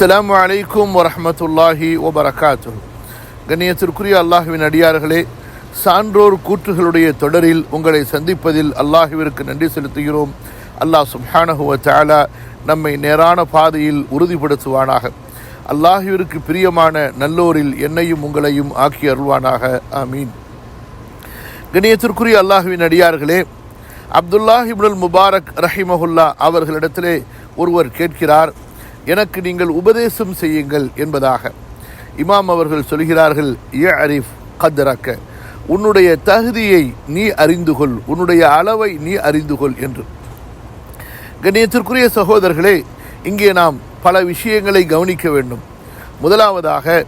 அஸ்லாம் அலைக்கும் வரமத்துல்லாஹி வபரகாத்து கண்ணியத்திற்குரிய அல்லாஹுவின் அடியார்களே சான்றோர் கூற்றுகளுடைய தொடரில் உங்களை சந்திப்பதில் அல்லாஹுவிற்கு நன்றி செலுத்துகிறோம். அல்லாஹ் சுப்ஹானஹு தாலா நம்மை நேரான பாதையில் உறுதிப்படுத்துவானாக. அல்லாஹுவிற்கு பிரியமான நல்லோரில் என்னையும் உங்களையும் ஆக்கி அருள்வானாக. ஆமீன். கண்ணியத்திற்குரிய அல்லாஹுவின் அடியார்களே அப்துல்லாஹிபுல் முபாரக் ரஹிமஹுல்லா அவர்களிடத்திலே ஒருவர் கேட்கிறார் எனக்கு நீங்கள் உபதேசம் செய்யுங்கள் என்பதாக. இமாம் அவர்கள் சொல்கிறார்கள் ஏ அரிஃப் கத்ரக்க. உன்னுடைய தகுதியை நீ அறிந்து கொள். உன்னுடைய அளவை நீ அறிந்து கொள் என்று. கண்ணியத்திற்குரிய சகோதரர்களே இங்கே நாம் பல விஷயங்களை கவனிக்க வேண்டும். முதலாவதாக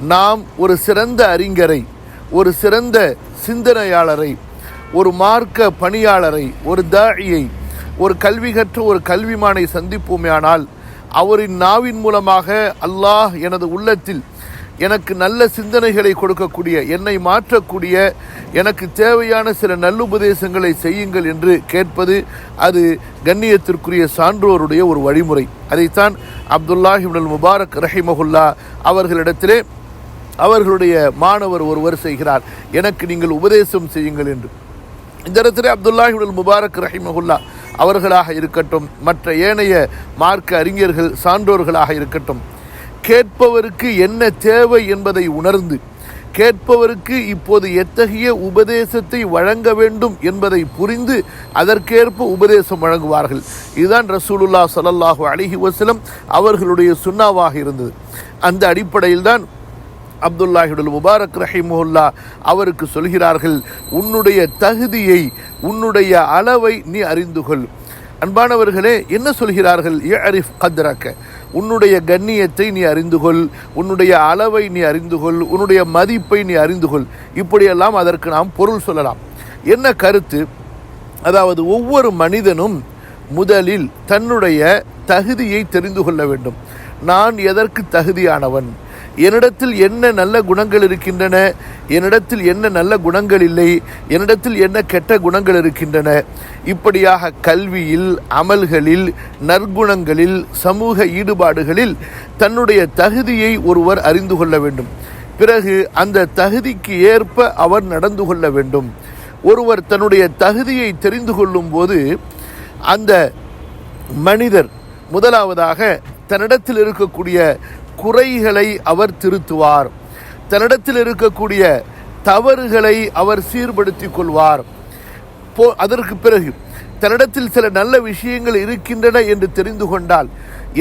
நாம் ஒரு சிறந்த அறிஞரை ஒரு சிறந்த சிந்தனையாளரை ஒரு மார்க்க பணியாளரை ஒரு தாழியை ஒரு கல்வி கற்ற ஒரு கல்விமானை சந்திப்போமேயானால் அவரின் நாவின் மூலமாக அல்லாஹ் எனது உள்ளத்தில் எனக்கு நல்ல சிந்தனைகளை கொடுக்கக்கூடிய என்னை மாற்றக்கூடிய எனக்கு தேவையான சில நல்லுபதேசங்களை செய்யுங்கள் என்று கேட்பது அது கண்ணியத்திற்குரிய சான்றோருடைய ஒரு வழிமுறை. அதைத்தான் அப்துல்லாஹ் முபாரக் ரஹிமஹுல்லா அவர்களிடத்திலே அவர்களுடைய மாணவர் ஒருவர் செய்கிறார். எனக்கு நீங்கள் உபதேசம் செய்யுங்கள் என்று. இந்த இடத்திலே அப்துல்லாஹிபுல் முபாரக் ரஹிமஹுல்லா அவர்களாக இருக்கட்டும் மற்ற ஏனைய மார்க்க அறிஞர்கள் சான்றோர்களாக இருக்கட்டும். கேட்பவருக்கு என்ன தேவை என்பதை உணர்ந்து கேட்பவருக்கு இப்போது எத்தகைய உபதேசத்தை வழங்க வேண்டும் என்பதை புரிந்து அதற்கேற்ப உபதேசம் வழங்குவார்கள். இதுதான் ரசூலுல்லா சலல்லாஹு அலிஹி வசலம் அவர்களுடைய சுண்ணாவாக இருந்தது. அந்த அடிப்படையில் தான் அப்துல்லாஹிடுல் முபாரக் ரஹிமுல்லா அவருக்கு சொல்கிறார்கள் உன்னுடைய தகுதியை உன்னுடைய அளவை நீ அறிந்து கொள் அன்பானவர்களே என்ன சொல்கிறார்கள்? ஏ அரிஃப் கத்ரக்க. உன்னுடைய கண்ணியத்தை நீ அறிந்து கொள் உன்னுடைய அளவை நீ அறிந்து கொள் உன்னுடைய மதிப்பை நீ அறிந்து கொள் இப்படியெல்லாம் அதற்கு நாம் பொருள் சொல்லலாம். என்ன கருத்து? அதாவது ஒவ்வொரு மனிதனும் முதலில் தன்னுடைய தகுதியை தெரிந்து கொள்ள வேண்டும். நான் எதற்கு தகுதியானவன்? என்னிடத்தில் என்ன நல்ல குணங்கள் இருக்கின்றன? என்னிடத்தில் என்ன நல்ல குணங்கள் இல்லை? என்னிடத்தில் என்ன கெட்ட குணங்கள் இருக்கின்றன? இப்படியாக கல்வியில் அமல்களில் நற்குணங்களில் சமூக ஈடுபாடுகளில் தன்னுடைய தகுதியை ஒருவர் அறிந்து கொள்ள வேண்டும். பிறகு அந்த தகுதிக்கு ஏற்ப அவர் நடந்து கொள்ள வேண்டும். ஒருவர் தன்னுடைய தகுதியை தெரிந்து கொள்ளும் போது அந்த மனிதர் முதலாவதாக தன்னிடத்தில் இருக்கக்கூடிய குறைகளை அவர் திருத்துவார். தன்னிடத்தில் இருக்கக்கூடிய தவறுகளை அவர் சீர்படுத்திக் கொள்வார். போ அதற்கு பிறகு தன்னிடத்தில் சில நல்ல விஷயங்கள் இருக்கின்றன என்று தெரிந்து கொண்டால்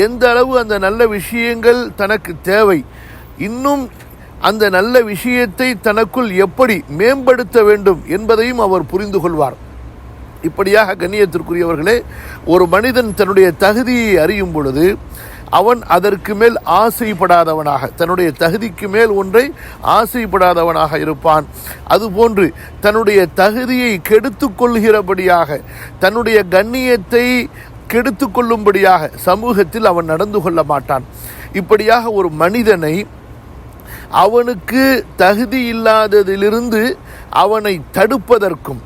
எந்த அளவு அந்த நல்ல விஷயங்கள் தனக்கு தேவை இன்னும் அந்த நல்ல விஷயத்தை தனக்குள் எப்படி மேம்படுத்த வேண்டும் என்பதையும் அவர் புரிந்து கொள்வார். இப்படியாக கண்ணியத்திற்குரியவர்களே ஒரு மனிதன் தன்னுடைய தகுதியை அறியும் பொழுது அவன் அதற்கு மேல் ஆசைப்படாதவனாக தன்னுடைய தகுதிக்கு மேல் ஒன்றை ஆசைப்படாதவனாக இருப்பான். அதுபோன்று தன்னுடைய தகுதியை கெடுத்து கொள்கிறபடியாக தன்னுடைய கண்ணியத்தை கெடுத்து கொள்ளும்படியாக சமூகத்தில் அவன் நடந்து கொள்ள மாட்டான். இப்படியாக ஒரு மனிதனை அவனுக்கு தகுதி இல்லாததிலிருந்து அவனை தடுப்பதற்கும்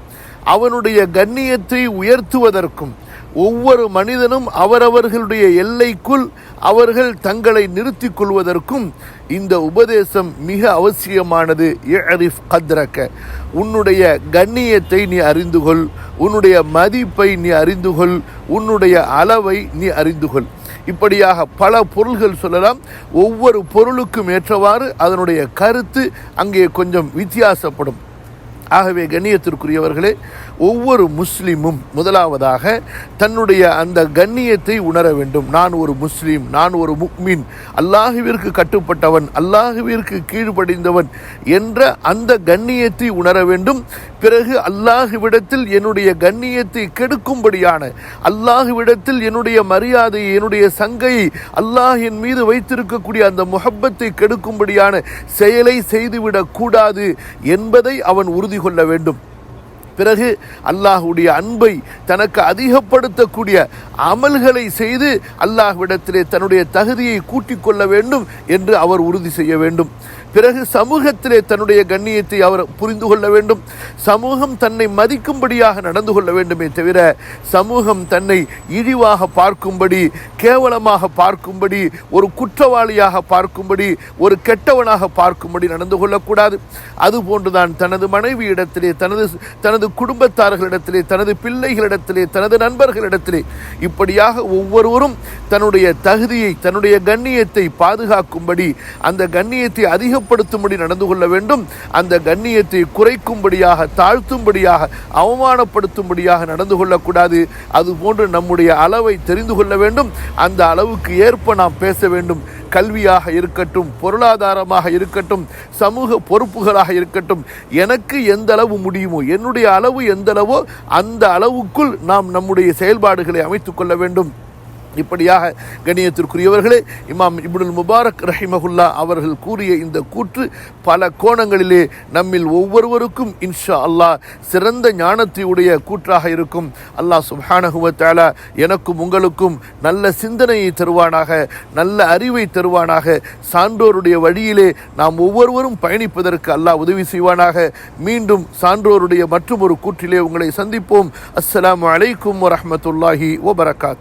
அவனுடைய கண்ணியத்தை உயர்த்துவதற்கும் ஒவ்வொரு மனிதனும் அவரவர்களுடைய எல்லைக்குள் அவர்கள் தங்களை நிறுத்திக் கொள்வதற்கும் இந்த உபதேசம் மிக அவசியமானது. இஅரிஃப் கத்ரக்க. உன்னுடைய கண்ணியத்தை நீ அறிந்து கொள். உன்னுடைய மதிப்பை நீ அறிந்து கொள். உன்னுடைய அளவை நீ அறிந்து கொள். இப்படியாக பல பொருள்கள் சொல்லலாம். ஒவ்வொரு பொருளுக்கும் ஏற்றவாறு அதனுடைய கருத்து அங்கே கொஞ்சம் வித்தியாசப்படும். ஆகவே கண்ணியத்திற்குரியவர்களே ஒவ்வொரு முஸ்லீமும் முதலாவதாக தன்னுடைய அந்த கண்ணியத்தை உணர வேண்டும். நான் ஒரு முஸ்லீம் நான் ஒரு முக்மின் அல்லாஹுவிற்கு கட்டுப்பட்டவன் அல்லாஹுவிற்கு கீழ்ப்படிந்தவன் என்ற அந்த கண்ணியத்தை உணர வேண்டும். பிறகு அல்லாஹுவிடத்தில் என்னுடைய கண்ணியத்தை கெடுக்கும்படியான அல்லாஹுவிடத்தில் என்னுடைய மரியாதை என்னுடைய சங்கையை அல்லாஹ் என் மீது வைத்திருக்கக்கூடிய அந்த முகப்பத்தை கெடுக்கும்படியான செயலை செய்துவிடக்கூடாது என்பதை அவன் உறுதி கொள்ள வேண்டும். பிறகு அல்லாஹுடைய அன்பை தனக்கு அதிகப்படுத்தக்கூடிய அமல்களை செய்து அல்லாஹ்விடத்திலே தன்னுடைய தகுதியை கூட்டிக் கொள்ள வேண்டும் என்று அவர் உறுதி செய்ய வேண்டும். பிறகு சமூகத்திலே தன்னுடைய கண்ணியத்தை அவர் புரிந்து கொள்ள வேண்டும். சமூகம் தன்னை மதிக்கும்படியாக நடந்து கொள்ள வேண்டுமே தவிர சமூகம் தன்னை இழிவாக பார்க்கும்படி கேவலமாக பார்க்கும்படி ஒரு குற்றவாளியாக பார்க்கும்படி ஒரு கெட்டவனாக பார்க்கும்படி நடந்து கொள்ளக்கூடாது. அதுபோன்றுதான் தனது மனைவியிடத்திலே தனது தனது குடும்பத்தார்களிடத்திலே தனது பிள்ளைகளிடத்திலே தனது நண்பர்களிடத்திலே இப்படியாக ஒவ்வொருவரும் தன்னுடைய தகுதியை தன்னுடைய கண்ணியத்தை பாதுகாக்கும்படி அந்த கண்ணியத்தை அதிகப்படுத்தும்படி நடந்து கொள்ள வேண்டும். அந்த கண்ணியத்தை குறைக்கும்படியாக தாழ்த்தும்படியாக அவமானப்படுத்தும்படியாக நடந்து கொள்ளக்கூடாது. அதுபோன்று நம்முடைய அளவை தெரிந்து கொள்ள வேண்டும். அந்த அளவுக்கு ஏற்ப நாம் பேச வேண்டும். கல்வியாக இருக்கட்டும் பொருளாதாரமாக இருக்கட்டும் சமூக பொறுப்புகளாக இருக்கட்டும் எனக்கு எந்த அளவு முடியுமோ என்னுடைய அளவு எந்த அளவோ அந்த அளவுக்குள் நாம் நம்முடைய செயல்பாடுகளை அமைத்துக் கொள்ள வேண்டும். இப்படியாக கணியத்திற்குரியவர்களே இமாம் இப்னுல் முபாரக் ரஹிமகுல்லா அவர்கள் கூறிய இந்த கூற்று பல கோணங்களிலே நம்மில் ஒவ்வொருவருக்கும் இன்ஷா அல்லாஹ் சிறந்த ஞானத்தையுடைய கூற்றாக இருக்கும். அல்லாஹ் சுப்ஹானஹுவ எனக்கும் உங்களுக்கும் நல்ல சிந்தனையை தருவானாக நல்ல அறிவை தருவானாக. சான்றோருடைய வழியிலே நாம் ஒவ்வொருவரும் பயணிப்பதற்கு அல்லாஹ் உதவி செய்வானாக. மீண்டும் சான்றோருடைய மற்றும் ஒரு கூற்றிலே உங்களை சந்திப்போம். அஸ்லாம் அலைக்கும் வரமத்துல்லாஹி வபரகாத்.